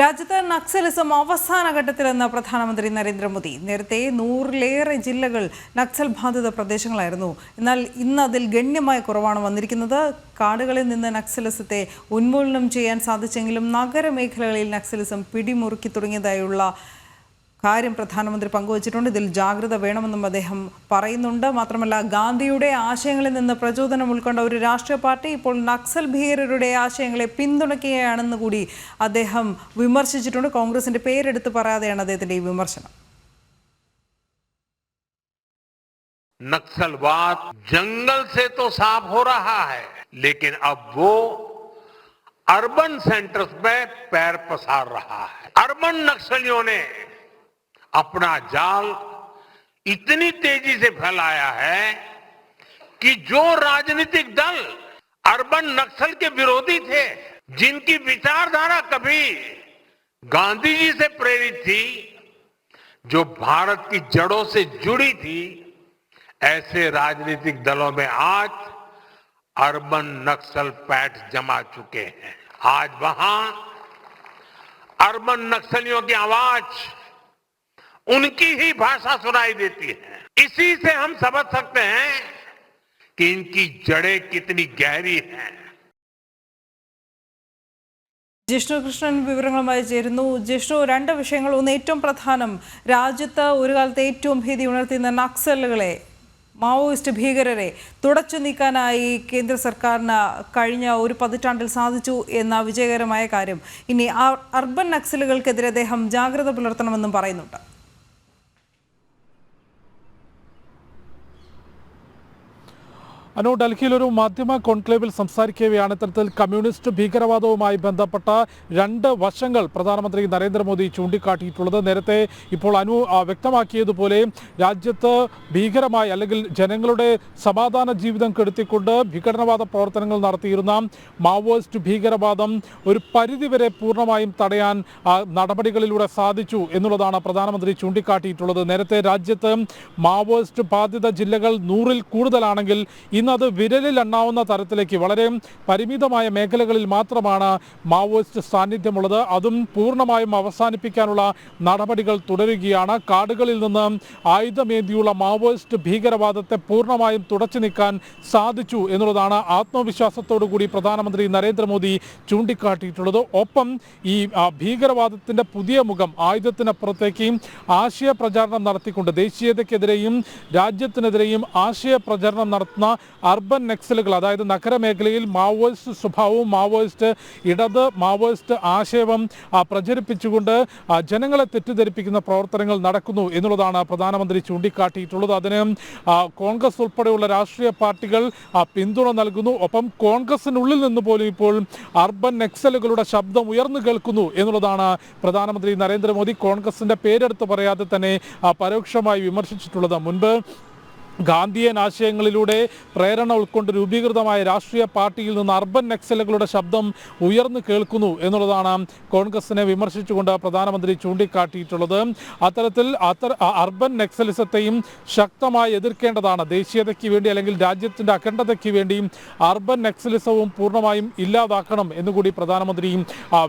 രാജ്യത്ത് നക്സലിസം അവസാന ഘട്ടത്തിലെന്ന് പ്രധാനമന്ത്രി നരേന്ദ്രമോദി. നേരത്തെ നൂറിലേറെ ജില്ലകൾ നക്സൽ ബാധിത പ്രദേശങ്ങളായിരുന്നു. എന്നാൽ ഇന്ന് അതിൽ ഗണ്യമായ കുറവാണ് വന്നിരിക്കുന്നത്. കാടുകളിൽ നിന്ന് നക്സലിസത്തെ ഉന്മൂലനം ചെയ്യാൻ സാധിച്ചെങ്കിലും നഗരമേഖലകളിൽ നക്സലിസം പിടിമുറുക്കി തുടങ്ങിയതായുള്ള കാര്യം പ്രധാനമന്ത്രി പങ്കുവച്ചിട്ടുണ്ട് ഇതിൽ ജാഗ്രത വേണമെന്നും അദ്ദേഹം പറയുന്നുണ്ട് മാത്രമല്ല ഗാന്ധിയുടെ ആശയങ്ങളിൽ നിന്ന് പ്രചോദനം ഉൾക്കൊണ്ട ഒരു രാഷ്ട്രീയ പാർട്ടി ഇപ്പോൾ നക്സൽ ഭീകരരുടെ ആശയങ്ങളെ പിന്തുണയ്ക്കുകയാണെന്ന് കൂടി അദ്ദേഹം വിമർശിച്ചിട്ടുണ്ട് കോൺഗ്രസിന്റെ പേരെടുത്ത് പറയാതെയാണ് അദ്ദേഹത്തിന്റെ ഈ വിമർശനം नक्सलवाद जंगल से तो साफ हो रहा है लेकिन अब वो अर्बन सेंटर्स में पैर पसार रहा है अर्बन नक्सलियों ने अपना जाल इतनी तेज़ी से फैलाया है कि जो राजनीतिक दल अर्बन नक्सल के विरोधी थे, जिनकी विचारधारा कभी गांधी जी से प्रेरित थी, जो भारत की जड़ों से जुड़ी थी, ऐसे राजनीतिक दलों में आज अर्बन नक्सल पैठ जमा चुके हैं। आज वहाँ अर्बन नक्सलियों की आवाज़ उनकी ही भाषा सुनाई देती है इसी से हम समझ सकते हैं कि इनकी जड़ें कितनी गहरी हैं ജിഷ്ണു കൃഷ്ണൻ വിവരങ്ങളുമായി ചേരുന്നു ജിഷ്ണു രണ്ട് വിഷയങ്ങൾ ഒന്ന് ഏറ്റവും പ്രധാനം രാജ്യത്ത് ഒരു കാലത്ത് ഏറ്റവും ഭീതി ഉണർത്തുന്ന നക്സലുകളെ മാവോയിസ്റ്റ് ഭീകരരെ തുടച്ചു നീക്കാനായി കേന്ദ്ര സർക്കാരിന് കഴിഞ്ഞ ഒരു പതിറ്റാണ്ടിൽ സാധിച്ചു എന്ന വിജയകരമായ കാര്യം ഇനി ആ അർബൻ നക്സലുകൾക്കെതിരെ അദ്ദേഹം ജാഗ്രത പുലർത്തണമെന്നും പറയുന്നുണ്ട് അനു ഡൽഹിയിൽ ഒരു മാധ്യമ കോൺക്ലേവിൽ സംസാരിക്കുകയാണ് ഇത്തരത്തിൽ കമ്മ്യൂണിസ്റ്റ് ഭീകരവാദവുമായി ബന്ധപ്പെട്ട രണ്ട് വശങ്ങൾ പ്രധാനമന്ത്രി നരേന്ദ്രമോദി ചൂണ്ടിക്കാട്ടിയിട്ടുള്ളത്. നേരത്തെ ഇപ്പോൾ അനു വ്യക്തമാക്കിയതുപോലെ രാജ്യത്ത് ഭീകരമായി അല്ലെങ്കിൽ ജനങ്ങളുടെ സമാധാന ജീവിതം കെടുത്തിക്കൊണ്ട് ഭീകരവാദ പ്രവർത്തനങ്ങൾ നടത്തിയിരുന്ന മാവോയിസ്റ്റ് ഭീകരവാദം ഒരു പരിധിവരെ പൂർണമായും തടയാൻ നടപടികളിലൂടെ സാധിച്ചു എന്നുള്ളതാണ് പ്രധാനമന്ത്രി ചൂണ്ടിക്കാട്ടിയിട്ടുള്ളത്. നേരത്തെ രാജ്യത്ത് മാവോയിസ്റ്റ് ബാധിത ജില്ലകൾ നൂറിൽ കൂടുതലാണെങ്കിൽ ഇന്നത് വിരലിൽ എണ്ണാവുന്ന തരത്തിലേക്ക് വളരെ പരിമിതമായ മേഖലകളിൽ മാത്രമാണ് മാവോയിസ്റ്റ് സാന്നിധ്യമുള്ളത്. അതും പൂർണമായും അവസാനിപ്പിക്കാനുള്ള നടപടികൾ തുടരുകയാണ്. കാടുകളിൽ നിന്ന് ആയുധമേന്തിയുള്ള മാവോയിസ്റ്റ് ഭീകരവാദത്തെ പൂർണമായും തുടച്ചു നീക്കാൻ സാധിച്ചു എന്നുള്ളതാണ് ആത്മവിശ്വാസത്തോടു കൂടി പ്രധാനമന്ത്രി നരേന്ദ്രമോദി ചൂണ്ടിക്കാട്ടിയിട്ടുള്ളത്. ഒപ്പം ഈ ഭീകരവാദത്തിന്റെ പുതിയ മുഖം ആയുധത്തിനപ്പുറത്തേക്ക് ആശയ പ്രചാരണം നടത്തിക്കൊണ്ട് ദേശീയതയ്ക്കെതിരെയും രാജ്യത്തിനെതിരെയും ആശയ പ്രചരണം നടത്തുന്ന അർബൻ നക്സലുകൾ അതായത് നഗരമേഖലയിൽ മാവോയിസ്റ്റ് സ്വഭാവവും മാവോയിസ്റ്റ് ഇടത് മാവോയിസ്റ്റ് ആശയവും പ്രചരിപ്പിച്ചുകൊണ്ട് ജനങ്ങളെ തെറ്റിദ്ധരിപ്പിക്കുന്ന പ്രവർത്തനങ്ങൾ നടക്കുന്നു എന്നുള്ളതാണ് പ്രധാനമന്ത്രി ചൂണ്ടിക്കാട്ടിയിട്ടുള്ളത്. അതിന് കോൺഗ്രസ് ഉൾപ്പെടെയുള്ള രാഷ്ട്രീയ പാർട്ടികൾ പിന്തുണ നൽകുന്നു. ഒപ്പം കോൺഗ്രസിനുള്ളിൽ നിന്ന് പോലും ഇപ്പോൾ അർബൻ നക്സലുകളുടെ ശബ്ദം ഉയർന്നു കേൾക്കുന്നു എന്നുള്ളതാണ് പ്രധാനമന്ത്രി നരേന്ദ്രമോദി കോൺഗ്രസിന്റെ പേരെടുത്ത് പറയാതെ തന്നെ പരോക്ഷമായി വിമർശിച്ചിട്ടുള്ളത്. മുൻപ് ഗാന്ധിയൻ ആശയങ്ങളിലൂടെ പ്രേരണ ഉൾക്കൊണ്ട് രൂപീകൃതമായ രാഷ്ട്രീയ പാർട്ടിയിൽ നിന്ന് അർബൻ നക്സലുകളുടെ ശബ്ദം ഉയർന്നു കേൾക്കുന്നു എന്നുള്ളതാണ് കോൺഗ്രസിനെ വിമർശിച്ചുകൊണ്ട് പ്രധാനമന്ത്രി ചൂണ്ടിക്കാട്ടിയിട്ടുള്ളത്. അത്തരത്തിൽ അത്തര അർബൻ നക്സലിസത്തെയും ശക്തമായി എതിർക്കേണ്ടതാണ്. ദേശീയതയ്ക്ക് വേണ്ടി അല്ലെങ്കിൽ രാജ്യത്തിന്റെ അഖണ്ഡതയ്ക്ക് വേണ്ടി അർബൻ നക്സലിസവും പൂർണമായും ഇല്ലാതാക്കണം എന്നുകൂടി പ്രധാനമന്ത്രി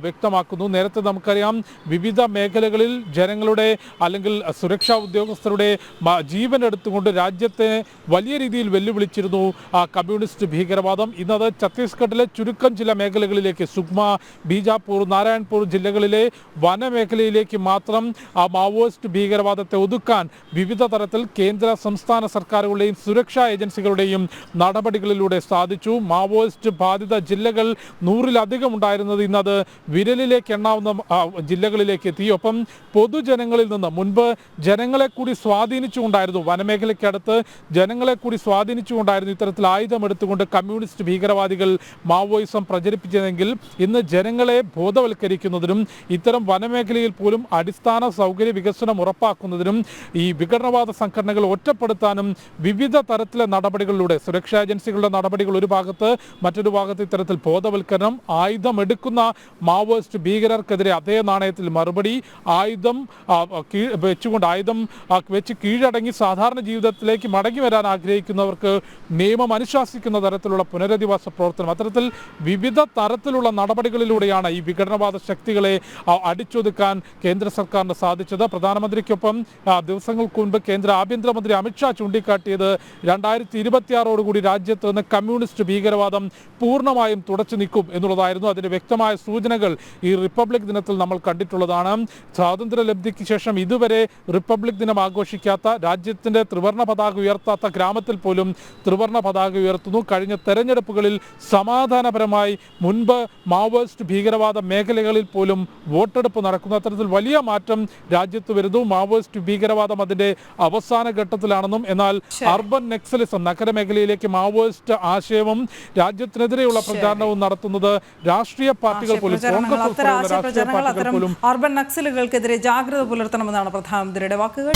വ്യക്തമാക്കുന്നു. നേരത്തെ നമുക്കറിയാം വിവിധ മേഖലകളിൽ ജനങ്ങളുടെ അല്ലെങ്കിൽ സുരക്ഷാ ഉദ്യോഗസ്ഥരുടെ ജീവനെടുത്തുകൊണ്ട് രാജ്യത്തെ വലിയ രീതിയിൽ വെല്ലുവിളിച്ചിരുന്നു ആ കമ്മ്യൂണിസ്റ്റ് ഭീകരവാദം. ഇന്നത് ഛത്തീസ്ഗഡിലെ ചുരുക്കം ചില മേഖലകളിലേക്ക് സുഗ്മ ബീജാപൂർ നാരായൺപൂർ ജില്ലകളിലെ വനമേഖലയിലേക്ക് മാത്രം ആ മാവോയിസ്റ്റ് ഭീകരവാദത്തെ ഒതുക്കാൻ വിവിധ തരത്തിൽ കേന്ദ്ര സംസ്ഥാന സർക്കാരുകളുടെയും സുരക്ഷാ ഏജൻസികളുടെയും നടപടികളിലൂടെ സാധിച്ചു. മാവോയിസ്റ്റ് ബാധിത ജില്ലകൾ നൂറിലധികം ഉണ്ടായിരുന്നത് ഇന്നത് വിരലിലേക്ക് എണ്ണാവുന്ന ജില്ലകളിലേക്ക് എത്തി. ഒപ്പം പൊതുജനങ്ങളിൽ നിന്ന് മുൻപ് ജനങ്ങളെ കൂടി സ്വാധീനിച്ചുകൊണ്ടായിരുന്നു വനമേഖലയ്ക്കടുത്ത് ജനങ്ങളെ കൂടി സ്വാധീനിച്ചുകൊണ്ടായിരുന്നു ഇത്തരത്തിൽ ആയുധം എടുത്തുകൊണ്ട് കമ്മ്യൂണിസ്റ്റ് ഭീകരവാദികൾ മാവോയിസം പ്രചരിപ്പിച്ചതെങ്കിൽ ഇന്ന് ജനങ്ങളെ ബോധവൽക്കരിക്കുന്നതിനും ഇത്തരം വനമേഖലയിൽ പോലും അടിസ്ഥാന സൗകര്യ വികസനം ഉറപ്പാക്കുന്നതിനും ഈ വിഘടനവാദ സംഘടനകൾ ഒറ്റപ്പെടുത്താനും വിവിധ തരത്തിലെ നടപടികളിലൂടെ സുരക്ഷാ ഏജൻസികളുടെ നടപടികൾ ഒരു ഭാഗത്ത് മറ്റൊരു ഭാഗത്ത് ഇത്തരത്തിൽ ബോധവൽക്കരണം ആയുധമെടുക്കുന്ന മാവോയിസ്റ്റ് ഭീകരർക്കെതിരെ അതേ നാണയത്തിൽ മറുപടി ആയുധം വെച്ചുകൊണ്ട് ആയുധം വെച്ച് കീഴടങ്ങി സാധാരണ ജീവിതത്തിലേക്ക് മടങ്ങി വരാൻ ആഗ്രഹിക്കുന്നവർക്ക് നിയമം അനുശാസിക്കുന്ന തരത്തിലുള്ള പുനരധിവാസ പ്രവർത്തനം. അത്തരത്തിൽ വിവിധ തരത്തിലുള്ള നടപടികളിലൂടെയാണ് ഈ വിഘടനവാദ ശക്തികളെ അടിച്ചൊതുക്കാൻ കേന്ദ്ര സർക്കാരിന് സാധിച്ചത്. പ്രധാനമന്ത്രിക്കൊപ്പം ദിവസങ്ങൾക്ക് മുൻപ് കേന്ദ്ര ആഭ്യന്തരമന്ത്രി അമിത്ഷാ ചൂണ്ടിക്കാട്ടിയത് രണ്ടായിരത്തി ഇരുപത്തിയാറോടുകൂടി രാജ്യത്ത് നിന്ന് കമ്മ്യൂണിസ്റ്റ് ഭീകരവാദം പൂർണമായും തുടച്ചു നിൽക്കും എന്നുള്ളതായിരുന്നു അതിന്റെ വ്യക്തമായ സൂചനകൾ ഈ റിപ്പബ്ലിക് ദിനത്തിൽ നമ്മൾ കണ്ടിട്ടുള്ളതാണ്. സ്വാതന്ത്ര്യ ലബ്ധിക്ക് ശേഷം ഇതുവരെ റിപ്പബ്ലിക് ദിനം ആഘോഷിക്കാത്ത രാജ്യത്തിന്റെ ത്രിവർണ പതാക ഉയർത്താത്ത ഗ്രാമത്തിൽ പോലും ത്രിവർണ പതാക ഉയർത്തുന്നു. കഴിഞ്ഞ തെരഞ്ഞെടുപ്പുകളിൽ സമാധാനപരമായി മുൻപ് മാവോയിസ്റ്റ് ഭീകരവാദ മേഖലകളിൽ പോലും വോട്ടെടുപ്പ് നടക്കുന്നു. അത്തരത്തിൽ വലിയ മാറ്റം രാജ്യത്ത് വരുന്നു. മാവോയിസ്റ്റ് ഭീകരവാദം അതിന്റെ അവസാന ഘട്ടത്തിലാണെന്നും എന്നാൽ അർബൻ നെക്സലിസം നഗരമേഖലയിലേക്ക് മാവോയിസ്റ്റ് ആശയവും രാജ്യത്തിനെതിരെയുള്ള പ്രചാരണവും നടത്തുന്നത് രാഷ്ട്രീയ പാർട്ടികൾ പോലും കോൺഗ്രസ് രാഷ്ട്രീയ പാർട്ടികൾ പോലും അർബൻ നക്സലുകൾക്കെതിരെ ജാഗ്രത പുലർത്തണമെന്നാണ് പ്രധാനമന്ത്രിയുടെ വാക്കുകൾ.